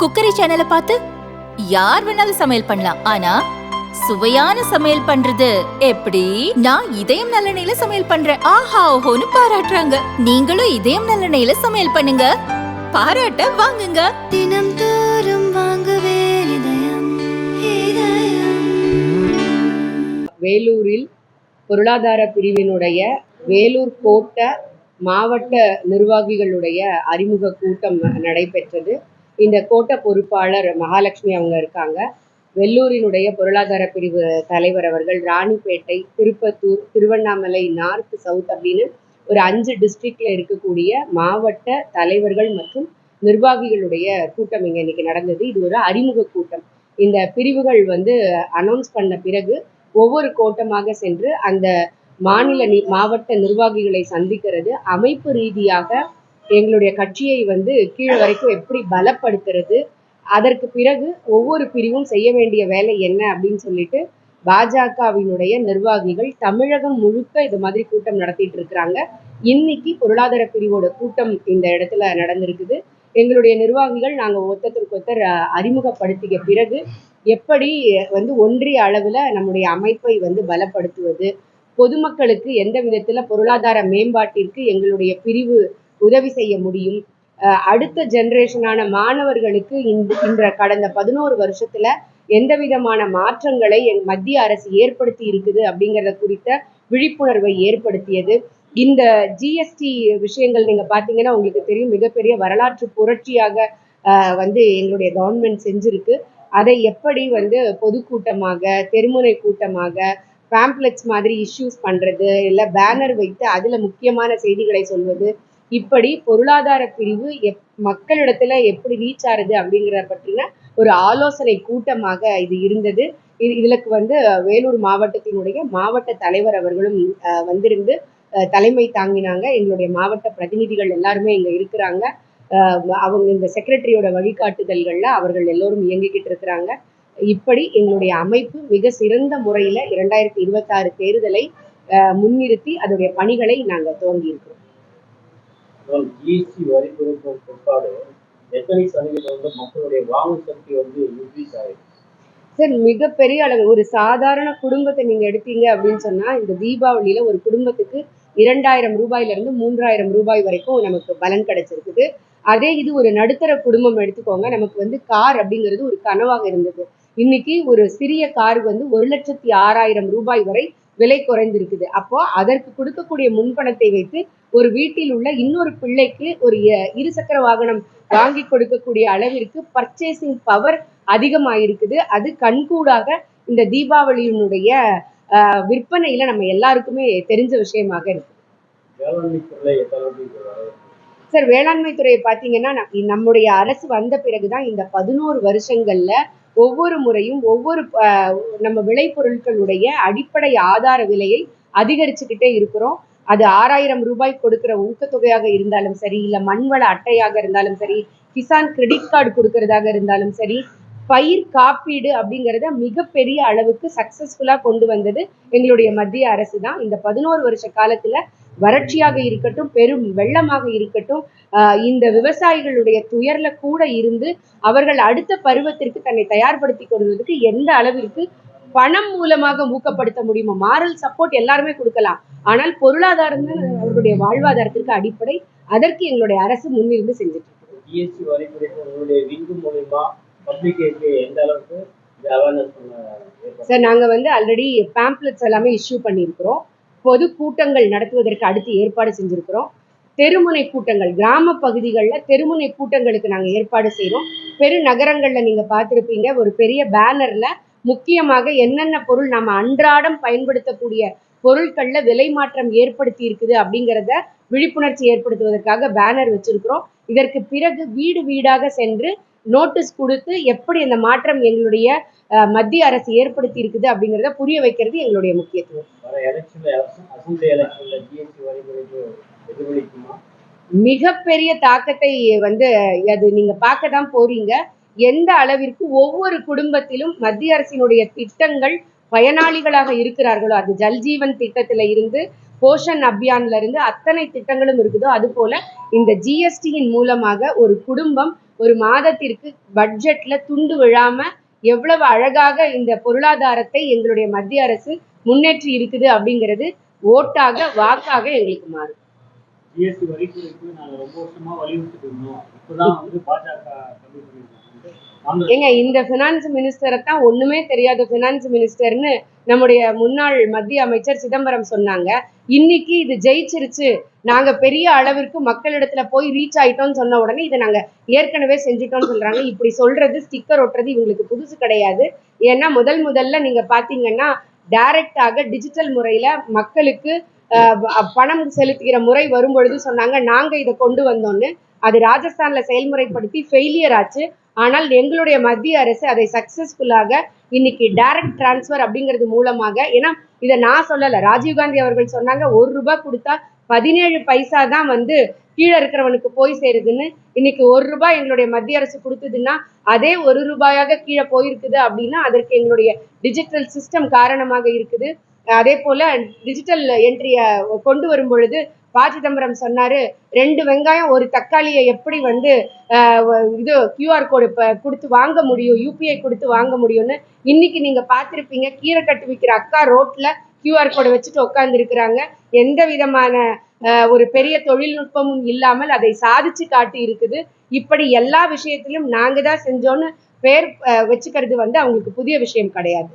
Cookery சேனலை பார்த்து யார் வேணாலும் சமையல் பண்ணலாம். ஆனா சுவையான சமையல் பண்றது எப்படி? நான் இதயம் நல்லெண்ணெயில சமையல் பண்றேன். ஆஹா ஓஹோன்னு பாராட்டுறாங்க. நீங்களும் இதயம் நல்லெண்ணெயில சமையல் பண்ணுங்க. பாராட்ட வாங்குங்க. தினம் தோறும் வாங்குவே இதயம் இதயம். வேலூரில் பொருளாதார பிரிவினுடைய வேலூர் கோட்ட மாவட்ட நிர்வாகிகளுடைய அறிமுக கூட்டம் நடைபெற்றது. இந்த கோட்ட பொறுப்பாளர் மகாலட்சுமி அவங்க இருக்காங்க. வெள்ளூரினுடைய பொருளாதார பிரிவு தலைவர் அவர்கள் ராணிப்பேட்டை திருப்பத்தூர் திருவண்ணாமலை நார்த் சவுத் அப்படின்னு ஒரு அஞ்சு டிஸ்ட்ரிக்ட்ல இருக்கக்கூடிய மாவட்ட தலைவர்கள் மற்றும் நிர்வாகிகளுடைய கூட்டம் இங்க இன்னைக்கு நடந்தது. இது ஒரு அறிமுக கூட்டம். இந்த பிரிவுகள் வந்து அனௌன்ஸ் பண்ண பிறகு ஒவ்வொரு கோட்டமாக சென்று அந்த மாநில நி- மாவட்ட நிர்வாகிகளை சந்திக்கிறது. அமைப்பு ரீதியாக எங்களுடைய கட்சியை வந்து கீழே வரைக்கும் எப்படி பலப்படுத்துறது அதற்கு பிறகு ஒவ்வொரு பிரிவும் செய்ய வேண்டிய வேலை என்ன அப்படின்னு சொல்லிட்டு பாஜகவினுடைய நிர்வாகிகள் தமிழகம் முழுக்க இது மாதிரி கூட்டம் நடத்திட்டு இருக்கிறாங்க. இன்னைக்கு பொருளாதார பிரிவோட கூட்டம் இந்த இடத்துல நடந்திருக்குது. எங்களுடைய நிர்வாகிகள் நாங்கள் ஒருத்தருக்கு ஒருத்தர் அறிமுகப்படுத்திய பிறகு எப்படி வந்து ஒன்றிய அளவில் நம்முடைய அமைப்பை வந்து பலப்படுத்துவது பொதுமக்களுக்கு எந்த விதத்தில் பொருளாதார மேம்பாட்டிற்கு எங்களுடைய பிரிவு உதவி செய்ய முடியும். அடுத்த ஜென்ரேஷனான மாணவர்களுக்கு இந்த இன்ற கடந்த பதினோரு வருஷத்துல எந்த விதமான மாற்றங்களை என் மத்திய அரசு ஏற்படுத்தி இருக்குது அப்படிங்கறத குறித்த விழிப்புணர்வை ஏற்படுத்தியது. இந்த ஜிஎஸ்டி விஷயங்கள் நீங்க பாத்தீங்கன்னா உங்களுக்கு தெரியும். மிகப்பெரிய வரலாற்று புரட்சியாக வந்து எங்களுடைய கவர்மெண்ட் செஞ்சிருக்கு. அதை எப்படி வந்து பொதுக்கூட்டமாக தெருமுனை கூட்டமாக பேம்ப்ளெட்ஸ் மாதிரி இஷ்யூஸ் பண்றது இல்லை பேனர் வைத்து அதுல முக்கியமான செய்திகளை சொல்வது இப்படி பொருளாதார பிரிவு எப் மக்களிடத்துல எப்படி ரீச் ஆகுது அப்படிங்கிறத பற்றின ஒரு ஆலோசனை கூட்டமாக இது இருந்தது. இது இதுலக்கு வந்து வேலூர் மாவட்டத்தினுடைய மாவட்ட தலைவர் அவர்களும் வந்திருந்து தலைமை தாங்கினாங்க. எங்களுடைய மாவட்ட பிரதிநிதிகள் எல்லாருமே இங்க இருக்கிறாங்க. அவங்க இந்த செக்ரட்டரியோட வழிகாட்டுதல்கள்ல அவர்கள் எல்லோரும் இயங்கிக்கிட்டு இருக்கிறாங்க. இப்படி எங்களுடைய அமைப்பு மிக சிறந்த முறையில இரண்டாயிரத்தி இருபத்தாறு தேர்தலை முன்னிறுத்தி அதோடைய பணிகளை நாங்கள் துவங்கியிருக்கிறோம். ஜிஎஸ்டி வரி குறைப்பு பிற்பாடு எத்தனை சதவீதம் வந்து மக்களுடைய வாங்கும் சக்தி வந்து இன்க்ரீஸ் ஆயிருக்கு சார் மிகப்பெரிய அளவு ஒரு சாதாரண குடும்பத்தை நீங்க எடுத்தீங்க அப்படின்னு சொன்னா இந்த தீபாவளியில ஒரு குடும்பத்துக்கு இரண்டாயிரம் ரூபாயில இருந்து மூன்றாயிரம் ரூபாய் வரைக்கும் நமக்கு பலன் கிடைச்சிருக்குது. அதே இது ஒரு நடுத்தர குடும்பம் எடுத்துக்கோங்க நமக்கு வந்து கார் அப்படிங்கிறது ஒரு கனவாக இருந்தது. இன்னைக்கு ஒரு சிறிய கார் வந்து ஒரு லட்சத்தி ஆறாயிரம் ரூபாய் வரை விலை குறைந்திருக்குது. அப்போ அதற்கு கொடுக்கக்கூடிய முன்பணத்தை வைத்து ஒரு வீட்டில் உள்ள இன்னொரு பிள்ளைக்கு ஒரு இருசக்கர வாகனம் வாங்கி கொடுக்கக்கூடிய அளவிற்கு பர்ச்சேசிங் பவர் அதிகமாயிருக்குது. அது கண்கூடாக இந்த தீபாவளியினுடைய விற்பனையில நம்ம எல்லாருக்குமே தெரிஞ்ச விஷயமாக இருக்கு? சார் வேளாண்மை துறையை பார்த்தீங்கன்னா நம்- நம்முடைய அரசு வந்த பிறகுதான் இந்த பதினோரு வருஷங்கள்ல ஒவ்வொரு முறையும் ஒவ்வொரு நம்ம விளைபொருட்களுடைய அடிப்படை ஆதார விலையை அதிகரிச்சுக்கிட்டே இருக்கிறோம். அது ஆறாயிரம் ரூபாய் கொடுக்கிற ஊக்கத்தொகையாக இருந்தாலும் சரி இல்ல மண்வள அட்டையாக இருந்தாலும் சரி கிசான் கிரெடிட் கார்டு கொடுக்கறதாக இருந்தாலும் சரி பயிர் காப்பீடு அப்படிங்கறத மிகப்பெரிய அளவுக்கு சக்சஸ்ஃபுல்லா கொண்டு வந்தது எங்களுடைய மத்திய அரசு தான். இந்த பதினோரு வருஷ காலத்துல வறட்சியாக இருக்கட்டும் பெரும் வெள்ளமாக இருக்கட்டும் இந்த விவசாயிகளுடைய துயர்ல கூட இருந்து அவர்கள் அடுத்த பருவத்திற்கு தன்னை தயார்படுத்தி கொள்வதற்கு எந்த அளவிற்கு பணம் மூலமாக ஊக்கப்படுத்த முடியுமோ மாரல் சப்போர்ட் எல்லாருமே கொடுக்கலாம். ஆனால் பொருளாதாரம் தான் அவர்களுடைய வாழ்வாதாரத்திற்கு அடிப்படை. அதற்கு எங்களுடைய அரசு முன்னிருந்து செஞ்சுட்டு சார் நாங்க வந்து ஆல்ரெடி பேம்ப்ளெட்ஸ் எல்லாமே இஷ்யூ பண்ணியிருக்கிறோம். பொது கூட்டங்கள் நடத்துவதற்கு அடுத்து ஏற்பாடு செஞ்சுருக்கிறோம். தெருமுனை கூட்டங்கள் கிராம பகுதிகளில் தெருமுனை கூட்டங்களுக்கு நாங்கள் ஏற்பாடு செய்கிறோம் பெரு நகரங்களில் நீங்கள் பார்த்துருப்பீங்க ஒரு பெரிய பேனரில் முக்கியமாக என்னென்ன பொருள் நம்ம அன்றாடம் பயன்படுத்தக்கூடிய பொருட்களில் விலை மாற்றம் ஏற்படுத்தி இருக்குது அப்படிங்கிறத விழிப்புணர்ச்சி ஏற்படுத்துவதற்காக பேனர் வச்சிருக்கிறோம். இதற்கு பிறகு வீடு வீடாக சென்று நோட்டீஸ் கொடுத்து எப்படி இந்த மாற்றம் எங்களுடைய மத்திய அரசு ஏற்படுத்தி இருக்குது அப்படிங்கிறத புரிய வைக்கிறது எங்களுடைய முக்கியத்துவம். மிகப்பெரிய தாக்கத்தை வந்து அது நீங்க பார்க்க தான் போறீங்க. எந்த அளவிற்கு ஒவ்வொரு குடும்பத்திலும் மத்திய அரசினுடைய திட்டங்கள் பயனாளிகளாக இருக்கிறார்களோ அது ஜல்ஜீவன் திட்டத்துல இருந்து போஷன் அபியான்ல இருந்து அத்தனை திட்டங்களும் இருக்குதோ அது போல இந்த ஜிஎஸ்டியின் மூலமாக ஒரு குடும்பம் ஒரு மாதத்திற்கு பட்ஜெட்ல துண்டு விழாம எவ்வளவு அழகாக இந்த பொருளாதாரத்தை எங்களுடைய மத்திய அரசு முன்னேற்றி இருக்குது அப்படிங்கிறது ஓட்டாக வாக்காக எங்களுக்கு மாறும். ஜிஎஸ்டி வரி குறைப்பு நாங்க ரொம்ப வருஷமா வலியுறுத்திட்டு இருந்தோம். இப்பதான் வந்து பாஜக கம்மி ஏங்க இந்த ஃபினான்ஸ் மினிஸ்டரை தான் ஒண்ணுமே தெரியாத ஃபினான்ஸ் மினிஸ்டர்னு நம்முடைய முன்னாள் மத்திய அமைச்சர் சிதம்பரம் சொன்னாங்க. இன்னைக்கு இது ஜெயிச்சிருச்சு. நாங்க பெரிய அளவிற்கு மக்களிடத்துல போய் ரீச் ஆயிட்டோம்னு சொன்ன உடனே இதை நாங்க ஏற்கனவே செஞ்சுட்டோம்னு சொல்றாங்க. இப்படி சொல்றது ஸ்டிக்கர் ஒட்டுறது இவங்களுக்கு புதுசு கிடையாது. ஏன்னா முதல் முதல்ல நீங்க பாத்தீங்கன்னா டைரக்டாக டிஜிட்டல் முறையில மக்களுக்கு பணம் செலுத்துகிற முறை வரும்பொழுது சொன்னாங்க நாங்க இதை கொண்டு வந்தோம்னு. அது ராஜஸ்தான்ல செயல்முறைப்படுத்தி ஃபெயிலியர் ஆச்சு. ஆனால் எங்களுடைய மத்திய அரசு அதை சக்சஸ்ஃபுல்லாக இன்னைக்கு டைரக்ட் டிரான்ஸ்ஃபர் அப்படிங்கிறது மூலமாக ஏன்னா இதை நான் சொல்லலை ராஜீவ்காந்தி அவர்கள் சொன்னாங்க ஒரு ரூபாய் கொடுத்தா பதினேழு பைசா தான் வந்து கீழே இருக்கிறவனுக்கு போய் சேருதுன்னு. இன்னைக்கு ஒரு ரூபாய் எங்களுடைய மத்திய அரசு கொடுத்ததுன்னா அதே ஒரு ரூபாயாக கீழே போயிருக்குது அப்படின்னா அதற்கு எங்களுடைய டிஜிட்டல் சிஸ்டம் காரணமாக இருக்குது. அதே போல டிஜிட்டல் என்ட்ரியை கொண்டு வரும் பொழுது ப சிதம்பரம் சொன்னாரு ரெண்டு வெங்காயம் ஒரு தக்காளியை எப்படி வந்து ஆஹ் இது கியூஆர் கோடு கொடுத்து வாங்க முடியும் யூபிஐ கொடுத்து வாங்க முடியும்னு இன்னைக்கு நீங்க பார்த்துருப்பீங்க. கீரை கட்டு விற்கிற அக்கா ரோட்ல கியூஆர் கோடை வச்சுட்டு உட்காந்துருக்குறாங்க எந்த விதமான ஒரு பெரிய தொழில்நுட்பமும் இல்லாமல் அதை சாதிச்சு காட்டி இருக்குது இப்படி எல்லா விஷயத்திலும் நாங்க தான் செஞ்சோன்னு பேர் வச்சுக்கிறது வந்து அவங்களுக்கு புதிய விஷயம் கிடையாது.